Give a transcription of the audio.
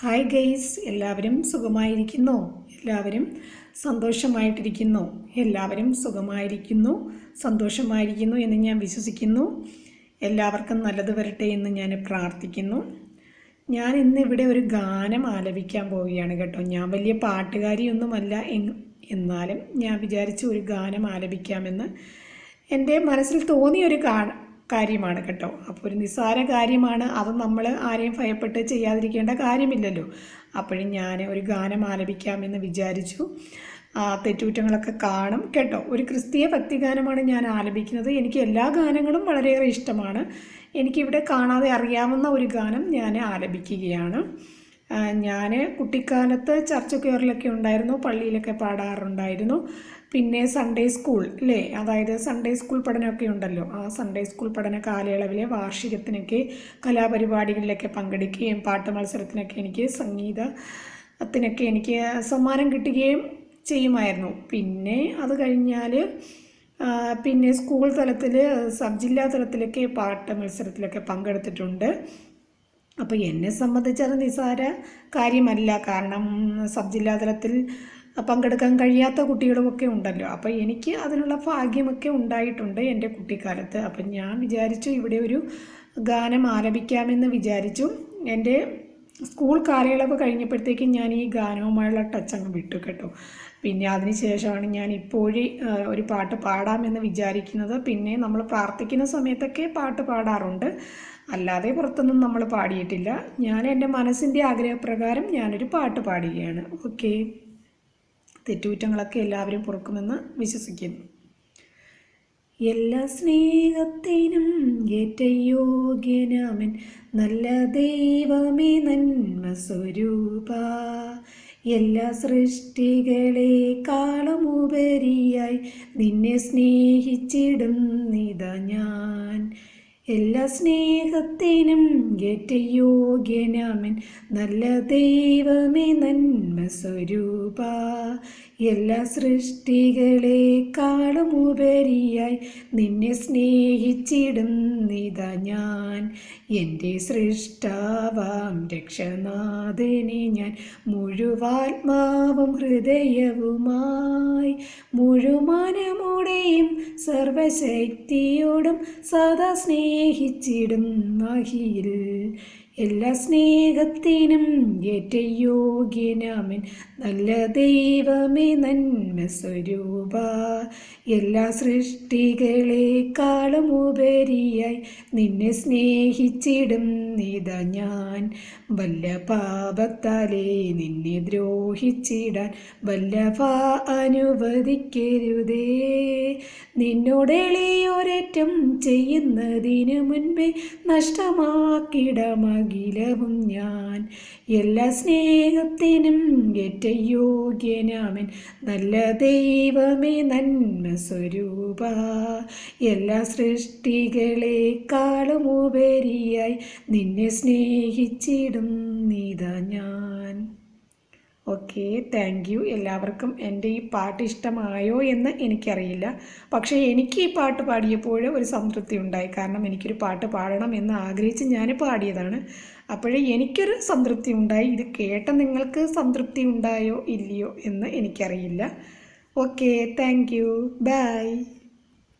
Hi guys എല്ലാവരും സുഖമായിരിക്കുന്നു? എല്ലാവരും സന്തോഷമായിട്ടിരിക്കുന്നു? എല്ലാവരും സുഖമായിരിക്കുന്നു? സന്തോഷമായിരിക്കുന്നു എന്ന് ഞാൻ വിശ്വസിക്കുന്നു. എല്ലാവർക്കും നല്ലത് വരട്ടെ എന്ന് ഞാൻ പ്രാർത്ഥിക്കുന്നു. ഞാൻ ഇന്ന് ഇവിടെ ഒരു ഗാനം ആലപിക്കാൻ പോവുകയാണ് കേട്ടോ. ഞാൻ വലിയ പാട്ടുകാരിയൊന്നുമല്ല എന്നാലും ഞാൻ വിചാരിച്ചു ഒരു ഗാനം ആലപിക്കാമെന്ന്. എന്റെ മനസ്സിൽ തോന്നിയൊരു കാര്യമാണ് കേട്ടോ. അപ്പോൾ ഒരു നിസ്സാര കാര്യമാണ്. അത് നമ്മൾ ആരെയും ഭയപ്പെട്ട് ചെയ്യാതിരിക്കേണ്ട കാര്യമില്ലല്ലോ. അപ്പോഴും ഞാൻ ഒരു ഗാനം ആലപിക്കാമെന്ന് വിചാരിച്ചു. തെറ്റുകുറ്റങ്ങളൊക്കെ കാണും കേട്ടോ. ഒരു ക്രിസ്തീയ ഭക്തിഗാനമാണ് ഞാൻ ആലപിക്കുന്നത്. എനിക്ക് എല്ലാ ഗാനങ്ങളും വളരെയേറെ ഇഷ്ടമാണ്. എനിക്കിവിടെ കാണാതെ അറിയാവുന്ന ഒരു ഗാനം ഞാൻ ആലപിക്കുകയാണ്. ഞാൻ കുട്ടിക്കാലത്ത് ചർച്ച് കയറിലൊക്കെ ഉണ്ടായിരുന്നു പള്ളിയിലൊക്കെ പാടാറുണ്ടായിരുന്നു. പിന്നെ സൺഡേ സ്കൂൾ അല്ലേ അതായത് സൺഡേ സ്കൂൾ പഠനമൊക്കെ ഉണ്ടല്ലോ. ആ സൺഡേ സ്കൂൾ പഠന കാലയളവിലെ വാർഷികത്തിനൊക്കെ കലാപരിപാടികളിലൊക്കെ പങ്കെടുക്കുകയും പാട്ട് മത്സരത്തിനൊക്കെ എനിക്ക് സംഗീതത്തിനൊക്കെ എനിക്ക് സമ്മാനം കിട്ടുകയും ചെയ്യുമായിരുന്നു. പിന്നെ അത് കഴിഞ്ഞാൽ പിന്നെ സ്കൂൾ തലത്തിൽ സബ് ജില്ലാ തലത്തിലൊക്കെ പാട്ട് മത്സരത്തിലൊക്കെ പങ്കെടുത്തിട്ടുണ്ട്. അപ്പോൾ എന്നെ സംബന്ധിച്ചത് നിസാര കാര്യമല്ല. കാരണം സബ് ജില്ലാതലത്തിൽ പങ്കെടുക്കാൻ കഴിയാത്ത കുട്ടികളുമൊക്കെ ഉണ്ടല്ലോ. അപ്പോൾ എനിക്ക് അതിനുള്ള ഭാഗ്യമൊക്കെ ഉണ്ടായിട്ടുണ്ട് എന്റെ കുട്ടിക്കാലത്ത്. അപ്പം ഞാൻ വിചാരിച്ചു ഇവിടെ ഒരു ഗാനം ആലപിക്കാമെന്ന് വിചാരിച്ചു. എന്റെ സ്കൂൾ കാലയളവ് കഴിഞ്ഞപ്പോഴത്തേക്കും ഞാൻ ഈ ഗാനവുമായുള്ള ടച്ച് അങ്ങ് വിട്ടു കേട്ടോ. പിന്നെ അതിന് ശേഷമാണ് ഞാൻ ഇപ്പോഴും ഒരു പാട്ട് പാടാമെന്ന് വിചാരിക്കുന്നത്. പിന്നെ നമ്മൾ പ്രാർത്ഥിക്കുന്ന സമയത്തൊക്കെ പാട്ട് പാടാറുണ്ട്. അല്ലാതെ പുറത്തൊന്നും നമ്മൾ പാടിയിട്ടില്ല. ഞാൻ എന്റെ മനസ്സിന്റെ ആഗ്രഹപ്രകാരം ഞാനൊരു പാട്ട് പാടുകയാണ്. ഓക്കെ. തെറ്റുകുറ്റങ്ങളൊക്കെ എല്ലാവരും പൊറുക്കുമെന്ന് വിശ്വസിക്കുന്നു. എല്ലാ സ്നേഹത്തിനും ഏറ്റ യോഗ്യനാമൻ നല്ല ദൈവമേ നന്മ സ്വരൂപ. എല്ലാ സൃഷ്ടികളെക്കാളുമുപരിയായി നിന്നെ സ്നേഹിച്ചിടും നിത ഞാൻ. എല്ലാ സ്നേഹത്തിനും ഏറ്റയോഗ്യനാമൻ നല്ല ദൈവമേ നന്മ സ്വരൂപ. എല്ലാ സൃഷ്ടികളെക്കാളും ഉപരിയായി നിന്നെ സ്നേഹിച്ചിടും നിതാ ഞാൻ. എന്റെ സൃഷ്ടാവാം രക്ഷനാഥനെ ഞാൻ. മുഴുവാത്മാവും ഹൃദയവുമായി മുഴുമനമോടെയും സർവശക്തിയോടും സദാ സ്നേഹിച്ചിടും മഹിയിൽ എല്ലാ സ്നേഹത്തിനും ഏറ്റ യോഗ്യനാമൻ നല്ല ദൈവമേ നന്മ സ്വരൂപ. എല്ലാ സൃഷ്ടികളെക്കാളും ഉപരിയായി നിന്നെ സ്നേഹിച്ചിടും ഇതാ ഞാൻ. വല്ല പാപത്താലേ നിന്നെ ദ്രോഹിച്ചിടാൻ വല്ലഭ അനുവദിക്കരുതേ. നിന്നോടെളിയോരേറ്റം ചെയ്യുന്നതിനു മുൻപേ നഷ്ടമാക്കിടമകിലവും ഞാൻ. എല്ലാ സ്നേഹത്തിനും ഏറ്റ യോഗ്യനാമൻ നല്ല ദൈവമേ നന്മ സ്വരൂപ. എല്ലാ സൃഷ്ടികളെക്കാളും ഉപരിയായി നിന്നെ സ്നേഹിച്ചിടും നീത ഞാൻ. ഓക്കെ താങ്ക് യു എല്ലാവർക്കും എന്റെ ഈ പാട്ട് ഇഷ്ടമായോ എന്ന് എനിക്കറിയില്ല. പക്ഷേ എനിക്ക് ഈ പാട്ട് പാടിയപ്പോൾ ഒരു സംതൃപ്തി ഉണ്ടായി. കാരണം എനിക്കൊരു പാട്ട് പാടണം എന്ന് ആഗ്രഹിച്ച് ഞാൻ പാടിയതാണ്. അപ്പോഴേ എനിക്കൊരു സംതൃപ്തി ഉണ്ടായി. ഇത് കേട്ട നിങ്ങൾക്ക് സംതൃപ്തി ഉണ്ടായോ ഇല്ലയോ എന്ന് എനിക്കറിയില്ല. Okay thank you by